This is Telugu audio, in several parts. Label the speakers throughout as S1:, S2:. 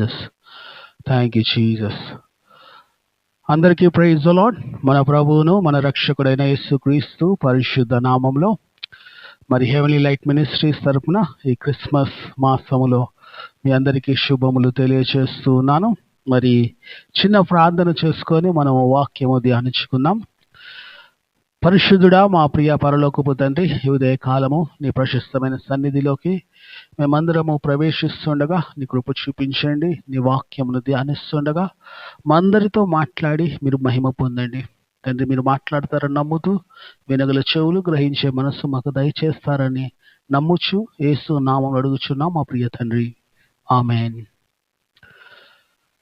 S1: జీసస్ థ్యాంక్ యూ జీసస్ అందరికీ ప్రైజ్ లాడ్ మన ప్రభువును మన రక్షకుడైన యేసుక్రీస్తు పరిశుద్ధ నామంలో మరి హెవెన్లీ లైట్ మినిస్ట్రీస్ తరపున ఈ క్రిస్మస్ మాసములో మీ అందరికీ శుభములు తెలియచేస్తున్నాను. మరి చిన్న ప్రార్థన చేసుకొని మనం వాక్యము ధ్యానించుకుందాం. పరిశుద్ధుడా మా ప్రియ పరలోకపు తండ్రి ఉదయ కాలము నీ ప్రశస్తమైన సన్నిధిలోకి మేమందరము ప్రవేశిస్తుండగా నీ కృప చూపించండి నీ వాక్యమును ధ్యానిస్తుండగా మా అందరితో మాట్లాడి మీరు మహిమ పొందండి. తండ్రి మీరు మాట్లాడతారని నమ్ముతూ వినగల చెవులు గ్రహించే మనసు మాకు దయచేస్తారని నమ్ముచు ఏసు నామం అడుగుచున్నాం మా ప్రియ తండ్రి. ఆమెన్.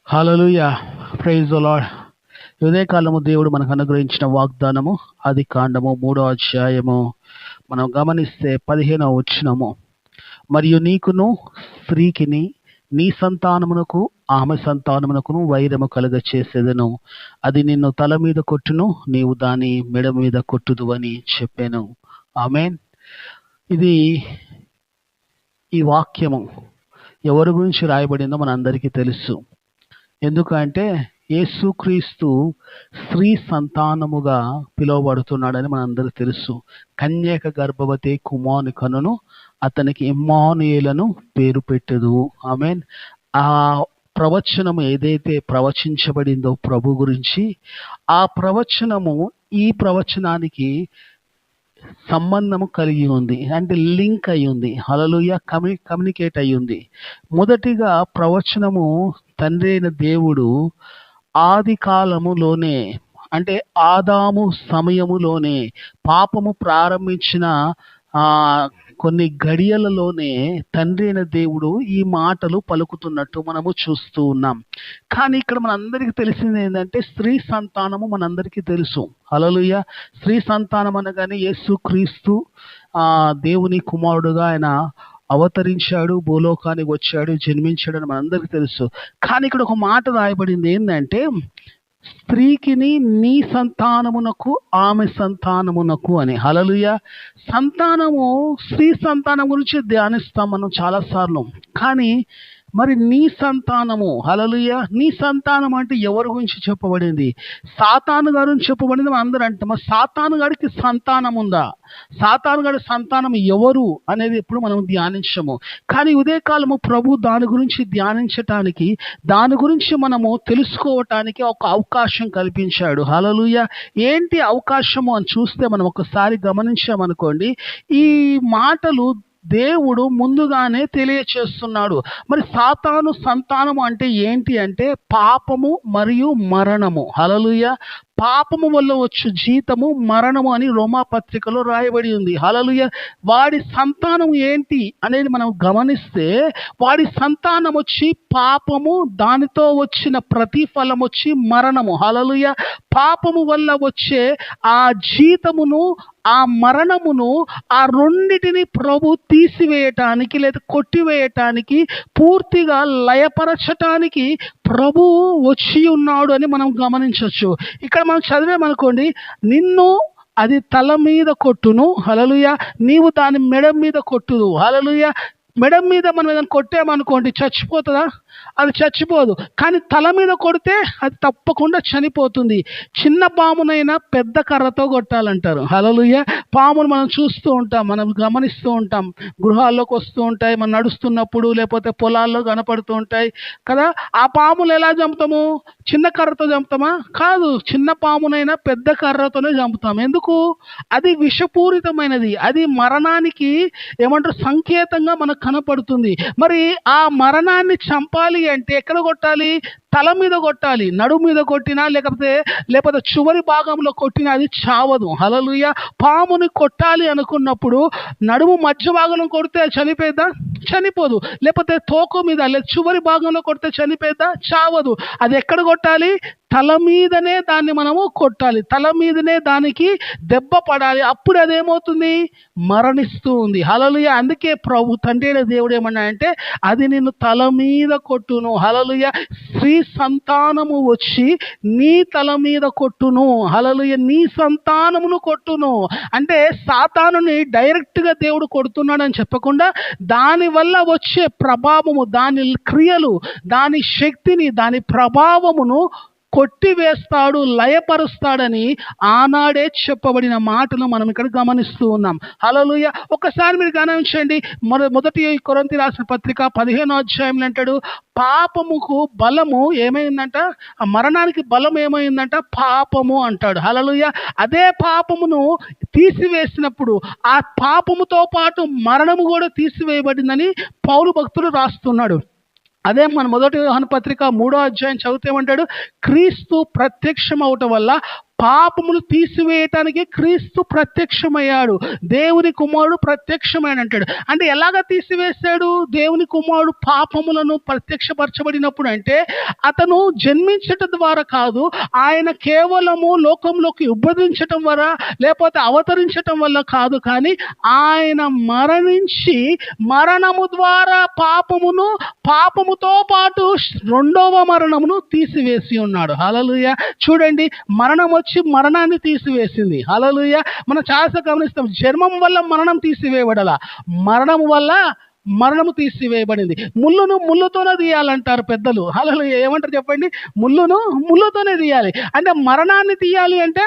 S1: హల్లెలూయా. ప్రైజ్ ద ఉదయకాలము దేవుడు మనకు అనుగ్రహించిన వాగ్దానము అది కాండము మూడో అధ్యాయము. మనం గమనిస్తే పదిహేనవ వచ్చినము మరియు నీకును స్త్రీకిని నీ సంతానమునకు ఆమె సంతానమునకును వైరము కలుగ చేసేదను అది నిన్ను తల మీద కొట్టును నీవు దాని మెడ మీద కొట్టుదు అని చెప్పాను. ఆమెన్. ఇది ఈ వాక్యము ఎవరి గురించి రాయబడిందో మన అందరికీ తెలుసు. ఎందుకంటే యేసుక్రీస్తు స్త్రీ సంతానముగా పిలువబడుతున్నాడని మనందరికి తెలుసు. కన్యక గర్భవతి కుమారుని కనును అతనికి ఇమ్మానుయేలను పేరు పెట్టదు. ఆమెన్. ఆ ప్రవచనము ఏదైతే ప్రవచించబడిందో ప్రభు గురించి ఆ ప్రవచనము ఈ ప్రవచనానికి సంబంధము కలిగి ఉంది. అంటే లింక్ అయి ఉంది. హలలుయ కమ్యూ కమ్యూనికేట్ అయి ఉంది. మొదటిగా ప్రవచనము తండ్రి అయిన దేవుడు ఆది కాలములోనే అంటే ఆదాము సమయములోనే పాపము ప్రారంభించిన ఆ కొన్ని గడియలలోనే తండ్రి అయిన దేవుడు ఈ మాటలు పలుకుతున్నట్టు మనము చూస్తూ ఉన్నాం. కానీ ఇక్కడ మనందరికీ తెలిసింది ఏంటంటే స్త్రీ సంతానము మనందరికీ తెలుసు. అలలుయ స్త్రీ సంతానం అనగానే యేసు క్రీస్తు ఆ దేవుని కుమారుడుగా ఆయన అవతరించాడు భూలోకానికి వచ్చాడు జన్మించాడు అని మనందరికీ తెలుసు. కానీ ఇక్కడ ఒక మాట రాయబడింది ఏంటంటే స్త్రీకిని నీ సంతానమునకు ఆమె సంతానమునకు అని. హలలుయ సంతానము స్త్రీ సంతానం గురించి ధ్యానిస్తాం మనం చాలాసార్లు. కానీ మరి నీ సంతానము హలలుయ నీ సంతానం అంటే ఎవరి గురించి చెప్పబడింది? సాతాను గారు అని చెప్పబడింది మనం అందరూ అంటాం మరి సాతాను గారికి సంతానం ఉందా? సాతాను గారి సంతానం ఎవరు అనేది ఎప్పుడు మనం ధ్యానించము. కానీ ఉదయకాలము ప్రభు దాని గురించి ధ్యానించటానికి దాని గురించి మనము తెలుసుకోవటానికి ఒక అవకాశం కల్పించాడు. హలలుయ ఏంటి అవకాశము అని చూస్తే మనం ఒకసారి గమనించామనుకోండి ఈ మాటలు దేవుడు ముందుగానే తెలియచేస్తున్నాడు. మరి సాతాను సంతానము అంటే ఏంటి అంటే పాపము మరియు మరణము. హలలుయ పాపము వల్ల వచ్చు జీతము మరణము అని రోమా పత్రికలో రాయబడి ఉంది. హలలుయ వాడి సంతానం ఏంటి అనేది మనం గమనిస్తే వాడి సంతానం వచ్చి పాపము దానితో వచ్చిన ప్రతిఫలం వచ్చి మరణము. హలలుయ పాపము వల్ల వచ్చే ఆ జీతమును ఆ మరణమును ఆ రెండిటిని ప్రభు తీసివేయటానికి లేదా కొట్టివేయటానికి పూర్తిగా లయపరచటానికి ప్రభు వచ్చి ఉన్నాడు అని మనం గమనించవచ్చు ఇక్కడ మనం చదివామనుకోండి నిన్ను అది తల మీద కొట్టును హలలుయ నీవు దాని మెడ మీద కొట్టుదు హలలుయ మెడ మీద మనం ఏదైనా కొట్టామనుకోండి చచ్చిపోతుందా? అది చచ్చిపోదు. కానీ తల మీద కొడితే అది తప్పకుండా చనిపోతుంది. చిన్న పామునైనా పెద్ద కర్రతో కొట్టాలంటారు. హలలుయ పామును మనం చూస్తూ ఉంటాం మనం గమనిస్తూ ఉంటాం. గృహాల్లోకి వస్తూ ఉంటాయి మనం నడుస్తున్నప్పుడు లేకపోతే పొలాల్లో కనపడుతూ ఉంటాయి కదా. ఆ పాములు ఎలా చంపుతాము? చిన్న కర్రతో చంపుతామా? కాదు. చిన్న పామునైనా పెద్ద కర్రతోనే చంపుతాం. ఎందుకు? అది విషపూరితమైనది. అది మరణానికి ఏమంటారు? సంకేతంగా మనకు కనపడుతుంది. మరి ఆ మరణాన్ని చంపాలి అంటే ఎక్కడ కొట్టాలి? తల మీద కొట్టాలి నడుము మీద కొట్టినా లేకపోతే లేకపోతే చివరి భాగంలో కొట్టినా అది చావదు. హలలుయ పాముని కొట్టాలి అనుకున్నప్పుడు నడుము మధ్య భాగంలో కొడితే చనిపోయిద్దా చనిపోదు. లేకపోతే తోక మీద లేదా చివరి భాగంలో కొడితే చనిపోయిద్దా చావదు. అది ఎక్కడ కొట్టాలి? తల మీదనే దాన్ని మనము కొట్టాలి. తల మీదనే దానికి దెబ్బ పడాలి. అప్పుడు అదేమవుతుంది? మరణిస్తూ ఉంది. హలలుయ అందుకే ప్రభు తండ్రి దేవుడు ఏమన్నా అంటే అది నిన్ను తల మీద కొట్టును. హలలుయ స్త్రీ సంతానము వచ్చి నీ తల మీద కొట్టును. హలలుయ నీ సంతానమును కొట్టును. అంటే సాతానుని డైరెక్ట్గా దేవుడు కొడుతున్నాడని చెప్పకుండా దాని వల్ల వచ్చే ప్రభావము దాని క్రియలు దాని శక్తిని దాని ప్రభావమును కొట్టివేస్తాడు లయపరుస్తాడని ఆనాడే చెప్పబడిన మాటలు మనం ఇక్కడ గమనిస్తూ ఉన్నాం. హలలుయ ఒకసారి మీరు గమనించండి. మొద మొదటి కొరంతి రాసిన పత్రిక పదిహేనో అధ్యాయంలో అంటాడు పాపముకు బలము ఏమైందంట? ఆ మరణానికి బలం ఏమైందంట? పాపము అంటాడు. హలలుయ అదే పాపమును తీసివేసినప్పుడు ఆ పాపముతో పాటు మరణము కూడా తీసివేయబడిందని పౌరు భక్తుడు రాస్తున్నాడు. అదే మన మొదటి యోహాను పత్రిక మూడో అధ్యాయం చదివితే ఏమంటాడు? క్రీస్తు ప్రత్యక్షం అవటం వల్ల పాపములు తీసివేయటానికి క్రీస్తు ప్రత్యక్షమయ్యాడు. దేవుని కుమారుడు ప్రత్యక్షమైన అంటాడు. అంటే ఎలాగ తీసివేశాడు? దేవుని కుమారుడు పాపములను ప్రత్యక్షపరచబడినప్పుడు అంటే అతను జన్మించటం ద్వారా కాదు ఆయన కేవలము లోకంలోకి ఉబ్బదించటం వల్ల లేకపోతే అవతరించటం వల్ల కాదు. కానీ ఆయన మరణించి మరణము ద్వారా పాపమును పాపముతో పాటు రెండవ మరణమును తీసివేసి ఉన్నాడు. హలలుయ చూడండి మరణం వచ్చి మరణాన్ని తీసివేసింది. హలలుయ మనం చాలా గమనిస్తాం. జన్మం వల్ల మరణం తీసివేయబడాల. మరణం వల్ల మరణము తీసివేయబడింది. ముళ్ళును ముళ్ళుతోనే తీయాలంటారు పెద్దలు. హలలు ఏమంటారు చెప్పండి? ముళ్ళును ముళ్ళుతోనే తీయాలి. అంటే మరణాన్ని తీయాలి అంటే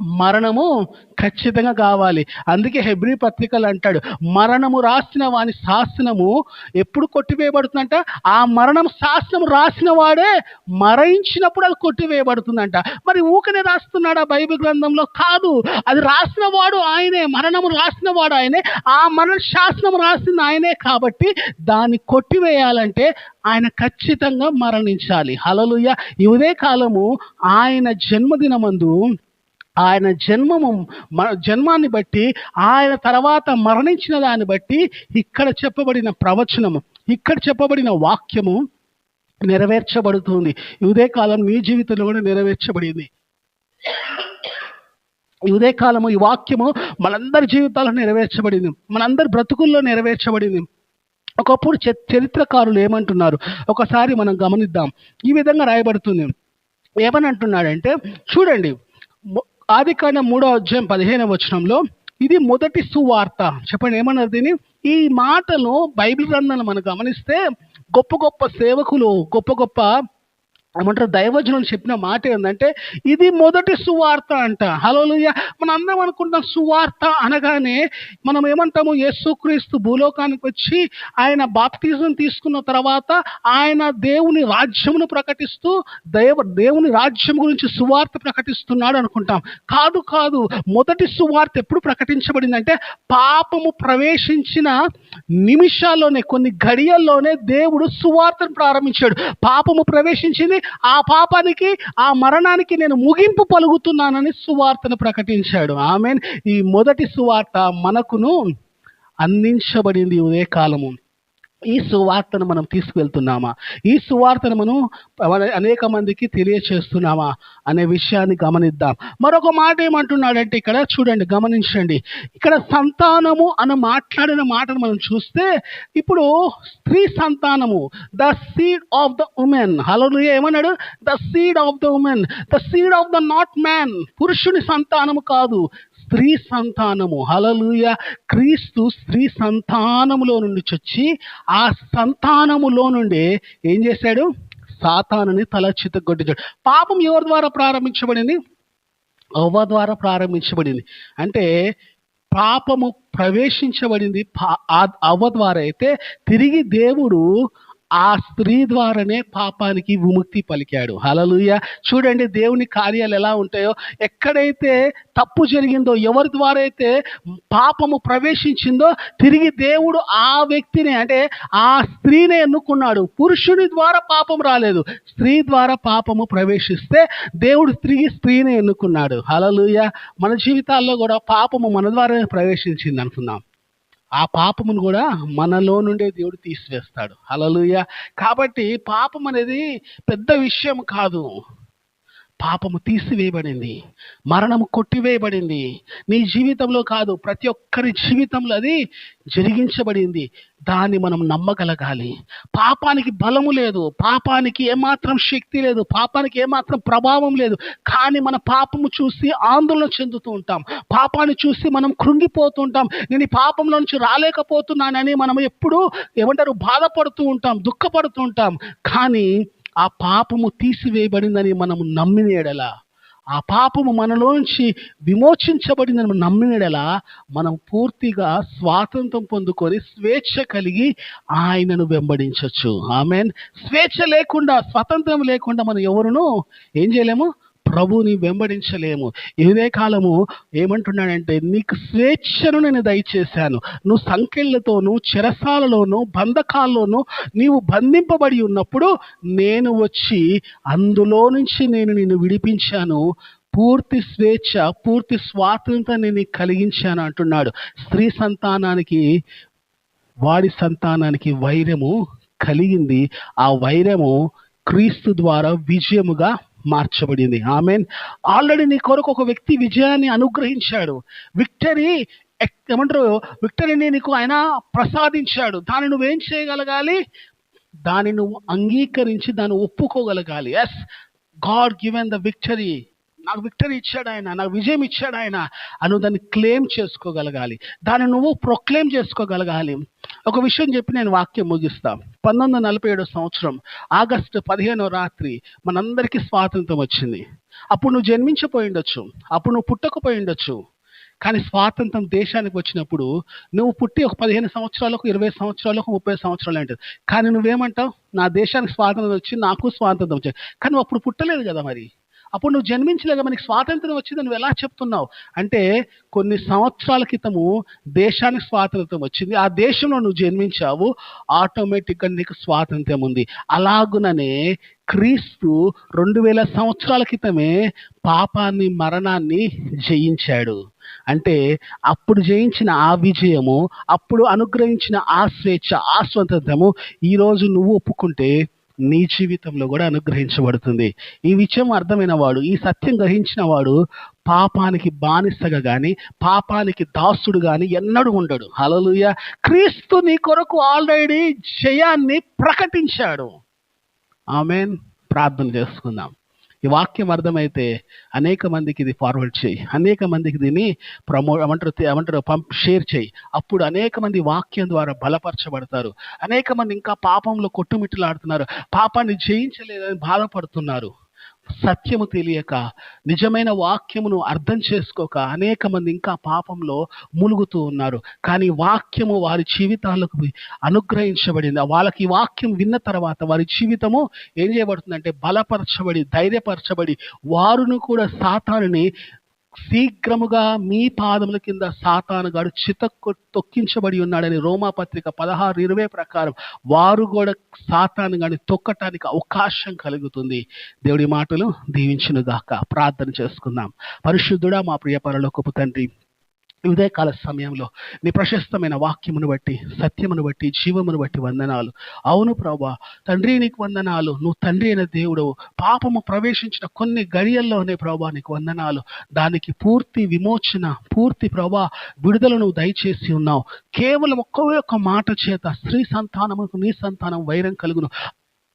S1: మరణము ఖచ్చితంగా కావాలి. అందుకే హెబ్రి పత్రికలు అంటాడు మరణము రాసిన వాని శాసనము ఎప్పుడు కొట్టివేయబడుతుందంట? ఆ మరణం శాసనం రాసిన వాడే మరణించినప్పుడు అది కొట్టివేయబడుతుందంట. మరి ఊకనే రాస్తున్నాడు ఆ బైబిల్ గ్రంథంలో? కాదు. అది రాసిన వాడు ఆయనే మరణము రాసిన వాడు ఆయనే ఆ మరణ శాసనం రాసింది ఆయనే కాబట్టి దాన్ని కొట్టివేయాలంటే ఆయన ఖచ్చితంగా మరణించాలి. హలలుయ్య ఇదే కాలము ఆయన జన్మదినమందు ఆయన జన్మము జన్మాన్ని బట్టి ఆయన తర్వాత మరణించిన దాన్ని బట్టి ఇక్కడ చెప్పబడిన ప్రవచనము ఇక్కడ చెప్పబడిన వాక్యము నెరవేర్చబడుతుంది. ఇదే కాలం మీ జీవితంలో కూడా నెరవేర్చబడింది. ఇదే కాలము ఈ వాక్యము మనందరి జీవితాల్లో నెరవేర్చబడింది. మనందరి బ్రతుకుల్లో నెరవేర్చబడింది. ఒకప్పుడు చరిత్రకారులు ఏమంటున్నారు? ఒకసారి మనం గమనిద్దాం. ఈ విధంగా రాయబడుతుంది. ఏమని అంటున్నాడంటే చూడండి ఆది ఆదికాండం మూడో అధ్యాయం పదిహేను వచనంలో ఇది మొదటి సువార్త. చెప్పండి ఏమన్నారు దీన్ని? ఈ మాటలు బైబిల్ గ్రంథాలను మనం గమనిస్తే గొప్ప గొప్ప సేవకులు గొప్ప గొప్ప ఏమంటారు? దైవజనులు చెప్పిన మాట ఏంటంటే ఇది మొదటి సువార్త అంట. హలోలుయ మనం అందరం అనుకుంటాం సువార్త అనగానే మనం ఏమంటాము? యేసుక్రీస్తు భూలోకానికి వచ్చి ఆయన బాప్తిజం తీసుకున్న తర్వాత ఆయన దేవుని రాజ్యమును ప్రకటిస్తూ దేవ దేవుని రాజ్యం గురించి సువార్త ప్రకటిస్తున్నాడు అనుకుంటాం. కాదు కాదు. మొదటి సువార్త ఎప్పుడు ప్రకటించబడిందంటే పాపము ప్రవేశించిన నిమిషాల్లోనే కొన్ని గడియల్లోనే దేవుడు సువార్తను ప్రారంభించాడు. పాపము ప్రవేశించింది ఆ పాపానికి ఆ మరణానికి నేను ముగింపు పలుకుతున్నానని సువార్తను ప్రకటించాడు. ఆమె ఈ మొదటి సువార్త మనకును అందించబడింది ఈ ఉదయ కాలము. ఈ సువార్తను మనం తీసుకువెళ్తున్నామా? ఈ సువార్తను మనం అనేక మందికి తెలియచేస్తున్నామా అనే విషయాన్ని గమనిద్దాం. మరొక మాట ఏమంటున్నాడంటే ఇక్కడ చూడండి గమనించండి. ఇక్కడ సంతానము అని మాట్లాడిన మాటను మనం చూస్తే ఇప్పుడు స్త్రీ సంతానము the seed of the women hello ఏమన్నాడు? The seed of the women the seed of the not man పురుషుని సంతానము కాదు. స్త్రీ సంతానము. హలలుయ క్రీస్తు స్త్రీ సంతానములో నుండి చొచ్చి ఆ సంతానములో నుండి ఏం చేశాడు? సాతానుని తల చిత్తగొట్టించాడు పాపం ఎవరి ద్వారా ప్రారంభించబడింది? అవ్వ ద్వారా ప్రారంభించబడింది? అంటే పాపము ప్రవేశించబడింది పా- అవ్వ ద్వారా అయితే తిరిగి దేవుడు ఆ స్త్రీ ద్వారానే పాపానికి విముక్తి పలికాడు. హలలుయ చూడండి దేవుని కార్యాలు ఎలా ఉంటాయో. ఎక్కడైతే తప్పు జరిగిందో ఎవరి ద్వారా అయితే పాపము ప్రవేశించిందో తిరిగి దేవుడు ఆ వ్యక్తిని అంటే ఆ స్త్రీనే ఎన్నుకున్నాడు. పురుషుని ద్వారా పాపం రాలేదు. స్త్రీ ద్వారా పాపము ప్రవేశిస్తే దేవుడు తిరిగి స్త్రీని ఎన్నుకున్నాడు. హలలుయ మన జీవితాల్లో కూడా పాపము మన ద్వారానే ప్రవేశించింది అనుకుందాం. ఆ పాపమును కూడా మనలో నుండే దేవుడు తీసివేస్తాడు. అలలుయ కాబట్టి పాపం అనేది పెద్ద విషయం కాదు. పాపము తీసివేయబడింది. మరణము కొట్టివేయబడింది. నీ జీవితంలో కాదు ప్రతి ఒక్కరి జీవితంలో అది జరిగించబడింది. దాన్ని మనం నమ్మగలగాలి. పాపానికి బలము లేదు. పాపానికి ఏమాత్రం శక్తి లేదు. పాపానికి ఏమాత్రం ప్రభావం లేదు. కానీ మన పాపము చూసి ఆందోళన చెందుతూ ఉంటాం. పాపాన్ని చూసి మనం కృంగిపోతూ ఉంటాం. నేను ఈ పాపంలో నుంచి రాలేకపోతున్నానని మనం ఎప్పుడూ ఏమంటారు బాధపడుతూ ఉంటాం దుఃఖపడుతూ ఉంటాం. కానీ ఆ పాపము తీసివేయబడిందని మనం నమ్మిన ఎడల ఆ పాపము మనలోంచి విమోచించబడిందని మనం మనం పూర్తిగా స్వాతంత్రం పొందుకొని స్వేచ్ఛ కలిగి ఆయనను వెంబడించవచ్చు ఆమెన్. స్వేచ్ఛ లేకుండా స్వతంత్రం లేకుండా మనం ఎవరును ఏం చేయలేము? ప్రభుని వెంబడించలేము. ఇదే కాలము ఏమంటున్నాడంటే నీకు స్వేచ్ఛను నేను దయచేశాను. నువ్వు సంఖ్యలతోనూ చెరసాలలోనూ బంధకాల్లోనూ నీవు బంధింపబడి ఉన్నప్పుడు నేను వచ్చి అందులో నుంచి నేను నిన్ను విడిపించాను. పూర్తి స్వేచ్ఛ పూర్తి స్వాతంత్రం నేను నీకు కలిగించాను అంటున్నాడు. స్త్రీ సంతానానికి వాడి సంతానానికి వైరము కలిగింది. ఆ వైరము క్రీస్తు ద్వారా విజయముగా మార్చబడింది. ఆమె ఆల్రెడీ నీ కొరకు ఒక వ్యక్తి విజయాన్ని అనుగ్రహించాడు. విక్టరీ ఏమంటారు? విక్టరీని నీకు ఆయన ప్రసాదించాడు. దాన్ని నువ్వేం చేయగలగాలి? దాన్ని నువ్వు అంగీకరించి దాన్ని ఒప్పుకోగలగాలి. Yes God given the victory నాకు విక్టరీ ఇచ్చాడు ఆయన నాకు విజయం ఇచ్చాడు ఆయన అను దాన్ని క్లెయిమ్ చేసుకోగలగాలి. దాన్ని నువ్వు ప్రొక్లెయిమ్ చేసుకోగలగాలి. ఒక విషయం చెప్పి నేను వాక్యం ముగిస్తా. పంతొమ్మిది వందల నలభై ఏడో సంవత్సరం ఆగస్టు పదిహేనో రాత్రి మనందరికీ స్వాతంత్రం వచ్చింది. అప్పుడు నువ్వు జన్మించపోయి ఉండొచ్చు. అప్పుడు నువ్వు పుట్టకపోయి ఉండొచ్చు. కానీ స్వాతంత్రం దేశానికి వచ్చినప్పుడు నువ్వు పుట్టి ఒక పదిహేను సంవత్సరాలకు ఇరవై సంవత్సరాలకు ముప్పై సంవత్సరాలు అంటుంది కానీ నువ్వేమంటావు? నా దేశానికి స్వాతంత్రం వచ్చి నాకు స్వాతంత్రం వచ్చింది కానీ అప్పుడు పుట్టలేదు కదా మరి. అప్పుడు నువ్వు జన్మించలేక మనకి స్వాతంత్రం వచ్చింది నువ్వు ఎలా చెప్తున్నావు? అంటే కొన్ని సంవత్సరాల క్రితము దేశానికి స్వాతంత్రం వచ్చింది. ఆ దేశంలో నువ్వు జన్మించావు. ఆటోమేటిక్గా నీకు స్వాతంత్రం ఉంది. అలాగుననే క్రీస్తు రెండు వేల సంవత్సరాల క్రితమే పాపాన్ని మరణాన్ని జయించాడు. అంటే అప్పుడు జయించిన ఆ విజయము అప్పుడు అనుగ్రహించిన ఆ స్వేచ్ఛ ఆ స్వతంత్రము ఈరోజు నువ్వు ఒప్పుకుంటే నీ జీవితంలో కూడా అనుగ్రహించబడుతుంది. ఈ విషయం అర్థమైన వాడు ఈ సత్యం గ్రహించిన వాడు పాపానికి బానిసగా కానీ పాపానికి దాసుడు కానీ ఎన్నడూ ఉండడు. హలలుయ క్రీస్తు నీ కొరకు ఆల్రెడీ జయాన్ని ప్రకటించాడు. ఆమెన్. ప్రార్థన చేసుకుందాం. ఈ వాక్యం అర్థమైతే అనేక మందికి ఇది ఫార్వర్డ్ చేయి. అనేక మందికి దీన్ని ప్రమో ఏమంటారు ఏమంటారు పంప్ షేర్ చేయి. అప్పుడు అనేక మంది వాక్యం ద్వారా బలపరచబడతారు. అనేక మంది ఇంకా పాపంలో కొట్టుమిట్టలాడుతున్నారు. పాపాన్ని జయించలేదని బాధపడుతున్నారు. సత్యము తెలియక నిజమైన వాక్యమును అర్థం చేసుకోక అనేక మంది ఇంకా పాపంలో ములుగుతూ ఉన్నారు. కానీ వాక్యము వారి జీవితాలకు అనుగ్రహించబడింది. వాళ్ళకి వాక్యం విన్న తర్వాత వారి జీవితము ఏం చేయబడుతుందంటే బలపరచబడి ధైర్యపరచబడి వారును కూడా సాతానుని శీఘ్రముగా మీ పాదముల కింద సాతానుగాడు చితక్కు తొక్కించబడి ఉన్నాడని రోమా పత్రిక పదహారు ఇరవై ప్రకారం వారు కూడా సాతాను గాని తొక్కటానికి అవకాశం కలుగుతుంది. దేవుడి మాటలు దీవించునుగాక. ప్రార్థన చేసుకుందాం. పరిశుద్ధుడా మా ప్రియ పరలోకపు తండ్రి ఉదయకాల సమయంలో నీ ప్రశస్తమైన వాక్యమును బట్టి సత్యమును బట్టి జీవమును బట్టి వందనాలు. అవును ప్రభా తండ్రి నీకు వందనాలు. నువ్వు తండ్రి అయిన దేవుడు. పాపము ప్రవేశించిన కొన్ని గడియల్లోనే ప్రభా నీకు వందనాలు. దానికి పూర్తి విమోచన పూర్తి ప్రభా విడుదల నువ్వు దయచేసి ఉన్నావు. కేవలం ఒక్క ఒక్క మాట చేత స్త్రీ సంతానముకు నీ సంతానం వైరం కలుగును.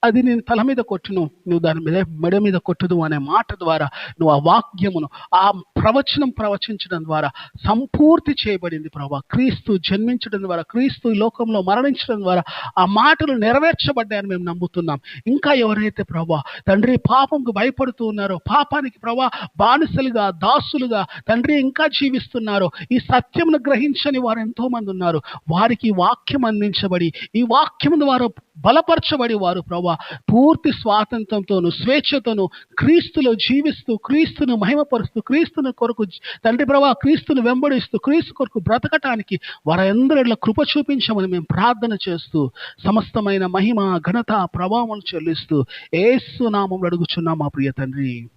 S1: అది నేను తల మీద కొట్టును. నువ్వు దాని మీద మెడ మీద కొట్టుదు అనే మాట ద్వారా నువ్వు ఆ వాక్యమును ఆ ప్రవచనం ప్రవచించడం ద్వారా సంపూర్తి చేయబడింది ప్రభా. క్రీస్తు జన్మించడం ద్వారా క్రీస్తు ఈ లోకంలో మరణించడం ద్వారా ఆ మాటలు నెరవేర్చబడ్డాయని మేము నమ్ముతున్నాం. ఇంకా ఎవరైతే ప్రభా తండ్రి పాపంకు భయపడుతూ ఉన్నారో పాపానికి ప్రభా బానిసలుగా దాసులుగా తండ్రి ఇంకా జీవిస్తున్నారో ఈ సత్యమును గ్రహించని వారు ఎంతో మంది ఉన్నారు. వారికి వాక్యం అందించబడి ఈ వాక్యం ద్వారా బలపరచబడి వారు ప్రభా. పూర్తి స్వాతంత్రంతోను స్వేచ్ఛతోను క్రీస్తులో జీవిస్తూ క్రీస్తును మహిమపరుస్తూ క్రీస్తుని కొరకు తండ్రి ప్రభా క్రీస్తును వెంబడిస్తూ క్రీస్తు కొరకు బ్రతకటానికి వారందరిలో కృప చూపించమని మేము ప్రార్థన చేస్తూ సమస్తమైన మహిమ ఘనత ప్రభావం చెల్లిస్తూ ఏసు నామం అడుగుచున్నాం మా ప్రియ తండ్రి.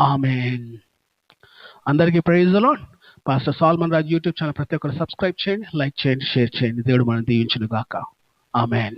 S1: ఆమెన్. అందరికీ praise pastor Salman Raj YouTube channel ప్రతి ఒక్కరు సబ్స్క్రైబ్ చేయండి లైక్ చేయండి షేర్ చేయండి. దేవుడు మనం దీవించును గాక ఆమెన్.